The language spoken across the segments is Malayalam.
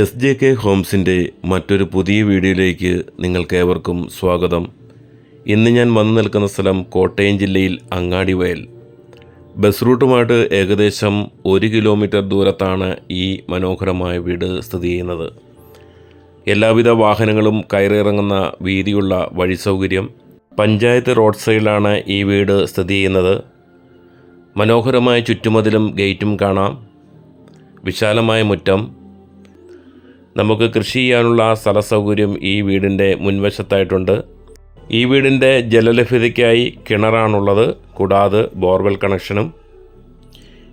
എസ് ജെ കെ ഹോംസിന്റെ മറ്റൊരു പുതിയ വീഡിയോയിലേക്ക് നിങ്ങൾക്കേവർക്കും സ്വാഗതം. ഇന്ന് ഞാൻ വന്നു നിൽക്കുന്ന സ്ഥലം കോട്ടയം ജില്ലയിൽ അങ്ങാടിവയൽ. ബസ് റൂട്ടുമായിട്ട് ഏകദേശം ഒരു കിലോമീറ്റർ ദൂരത്താണ് ഈ മനോഹരമായ വീട് സ്ഥിതി ചെയ്യുന്നത്. എല്ലാവിധ വാഹനങ്ങളും കയറിയിറങ്ങുന്ന വീതിയുള്ള വഴി സൗകര്യം പഞ്ചായത്ത് റോഡ് സൈഡിലാണ് ഈ വീട് സ്ഥിതി ചെയ്യുന്നത്. മനോഹരമായ ചുറ്റുമതിലും ഗേറ്റും കാണാം. വിശാലമായ മുറ്റം. നമുക്ക് കൃഷി ചെയ്യാനുള്ള സ്ഥല സൗകര്യം ഈ വീടിന്റെ മുൻവശത്തായിട്ടുണ്ട്. ഈ വീടിന്റെ ജലലഭ്യതയ്ക്കായി കിണറാണുള്ളത് കൂടാതെ ബോർവെൽ കണക്ഷനും.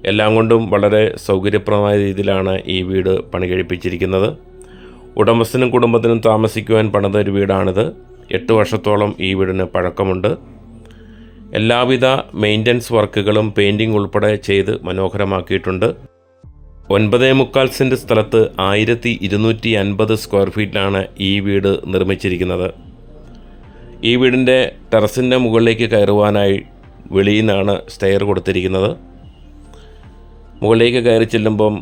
എല്ലാം കൊണ്ടും വളരെ സൗകര്യപ്രദമായ രീതിയിലാണ് ഈ വീട് പണി കഴിപ്പിച്ചിരിക്കുന്നത് ഉടമസ്ഥനും കുടുംബത്തിനും താമസിക്കുവാൻ പണിത ഒരു വീടാണിത്. എട്ട് വർഷത്തോളം ഈ വീടിന് പഴക്കമുണ്ട്. എല്ലാവിധ മെയിന്റനൻസ് വർക്കുകളും പെയിന്റിംഗ് ഉൾപ്പെടെ ചെയ്ത് മനോഹരമാക്കിയിട്ടുണ്ട്. ഒൻപതേ മുക്കാൽ സെന്റ് സ്ഥലത്ത് ആയിരത്തി ഇരുന്നൂറ്റി അൻപത് സ്ക്വയർ ഫീറ്റിലാണ് ഈ വീട് നിർമ്മിച്ചിരിക്കുന്നത്. ഈ വീടിന്റെ ടെറസിന്റെ മുകളിലേക്ക് കയറുവാനായി വെളിയിൽ നിന്നാണ് സ്റ്റെയർ കൊടുത്തിരിക്കുന്നത്. മുകളിലേക്ക് കയറി ചെല്ലുമ്പം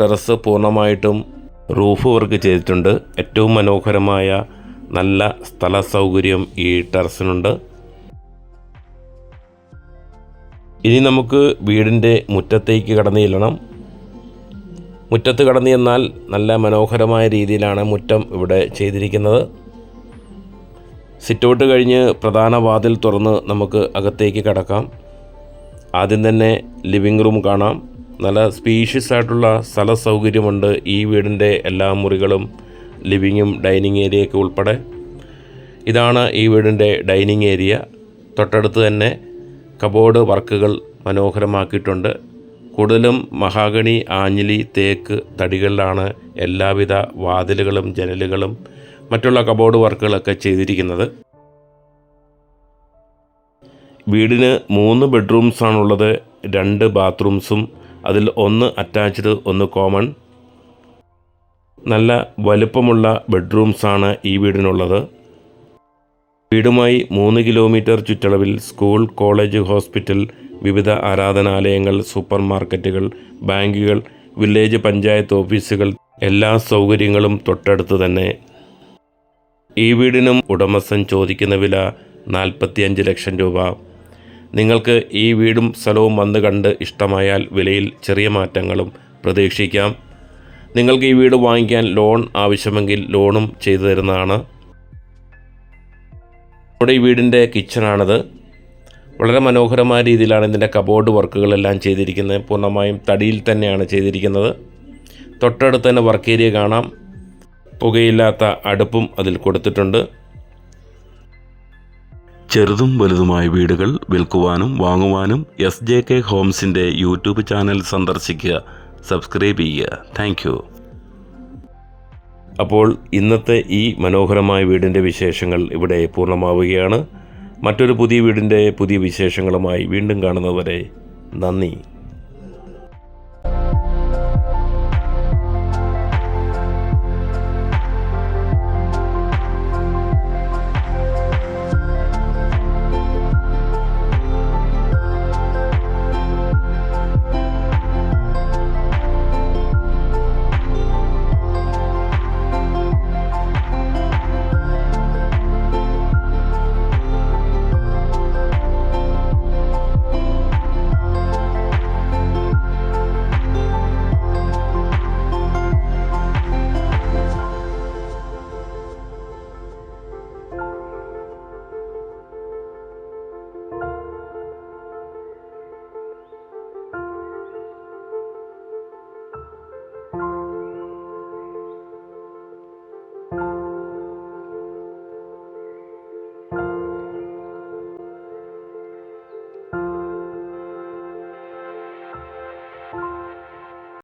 ടെറസ് പൂർണമായിട്ടും റൂഫ് വർക്ക് ചെയ്തിട്ടുണ്ട്. ഏറ്റവും മനോഹരമായ നല്ല സ്ഥല സൗകര്യം ഈ ടെറസിനുണ്ട്. ഇനി നമുക്ക് വീടിന്റെ മുറ്റത്തേക്ക് കടന്നു ചെല്ലണം. മുറ്റത്ത് കടന്നു ചെന്നാൽ നല്ല മനോഹരമായ രീതിയിലാണ് മുറ്റം ഇവിടെ ചെയ്തിരിക്കുന്നത്. സിറ്റൗട്ട് കഴിഞ്ഞ് പ്രധാന വാതിൽ തുറന്ന് നമുക്ക് അകത്തേക്ക് കടക്കാം. ആദ്യം തന്നെ ലിവിംഗ് റൂം കാണാം. നല്ല സ്പീഷ്യസ് ആയിട്ടുള്ള സ്ഥല സൗകര്യമുണ്ട് ഈ വീടിന്റെ എല്ലാ മുറികളും ലിവിങ്ങും ഡൈനിങ് ഏരിയയൊക്കെ ഉൾപ്പെടെ. ഇതാണ് ഈ വീടിന്റെ ഡൈനിങ് ഏരിയ. തൊട്ടടുത്ത് തന്നെ കബോർഡ് വർക്കുകൾ മനോഹരമാക്കിയിട്ടുണ്ട്. കൂടുതലും മഹാഗണി ആഞ്ഞിലി തേക്ക് തടികളിലാണ് എല്ലാവിധ വാതിലുകളും ജനലുകളും മറ്റുള്ള കബോർഡ് വർക്കുകളൊക്കെ ചെയ്തിരിക്കുന്നത്. വീടിന് മൂന്ന് ബെഡ്റൂംസാണുള്ളത് രണ്ട് ബാത്റൂംസും അതിൽ ഒന്ന് അറ്റാച്ച്ഡ് ഒന്ന് കോമൺ. നല്ല വലുപ്പമുള്ള ബെഡ്റൂംസാണ് ഈ വീടിനുള്ളത്. വീടുമായി മൂന്ന് കിലോമീറ്റർ ചുറ്റളവിൽ സ്കൂൾ കോളേജ് ഹോസ്പിറ്റൽ വിവിധ ആരാധനാലയങ്ങൾ സൂപ്പർ മാർക്കറ്റുകൾ ബാങ്കുകൾ വില്ലേജ് പഞ്ചായത്ത് ഓഫീസുകൾ എല്ലാ സൗകര്യങ്ങളും തൊട്ടടുത്ത് തന്നെ. ഈ വീടിനും ഉടമസ്ഥൻ ചോദിക്കുന്ന വില നാൽപ്പത്തിയഞ്ച് ലക്ഷം രൂപ. നിങ്ങൾക്ക് ഈ വീടും സ്ഥലവും വന്ന് കണ്ട് ഇഷ്ടമായാൽ വിലയിൽ ചെറിയ മാറ്റങ്ങളും പ്രതീക്ഷിക്കാം. നിങ്ങൾക്ക് ഈ വീട് വാങ്ങിക്കാൻ ലോൺ ആവശ്യമെങ്കിൽ ലോണും ചെയ്തു തരുന്നതാണ്. നമ്മുടെ ഈ വീടിന്റെ കിച്ചണാണിത്. വളരെ മനോഹരമായ രീതിയിലാണ് ഇതിന്റെ കബോർഡ് വർക്കുകളെല്ലാം ചെയ്തിരിക്കുന്നത്. പൂർണമായും തടിയിൽ തന്നെയാണ് ചെയ്തിരിക്കുന്നത്. തൊട്ടടുത്ത് തന്നെ വർക്ക് ഏരിയ കാണാം. പുകയില്ലാത്ത അടുപ്പും അതിൽ കൊടുത്തിട്ടുണ്ട്. ചെറുതും വലുതുമായ വീടുകൾ വിൽക്കുവാനും വാങ്ങുവാനും എസ് ജെ കെ ഹോംസിന്റെ യൂട്യൂബ് ചാനൽ സന്ദർശിക്കുക. സബ്സ്ക്രൈബ് ചെയ്യുക. താങ്ക് യു അപ്പോൾ ഇന്നത്തെ ഈ മനോഹരമായ വീടിന്റെ വിശേഷങ്ങൾ ഇവിടെ പൂർണമാവുകയാണ്. മറ്റൊരു പുതിയ വീടിന്റെ പുതിയ വിശേഷങ്ങളുമായി വീണ്ടും കാണുന്നതുവരെ നന്ദി.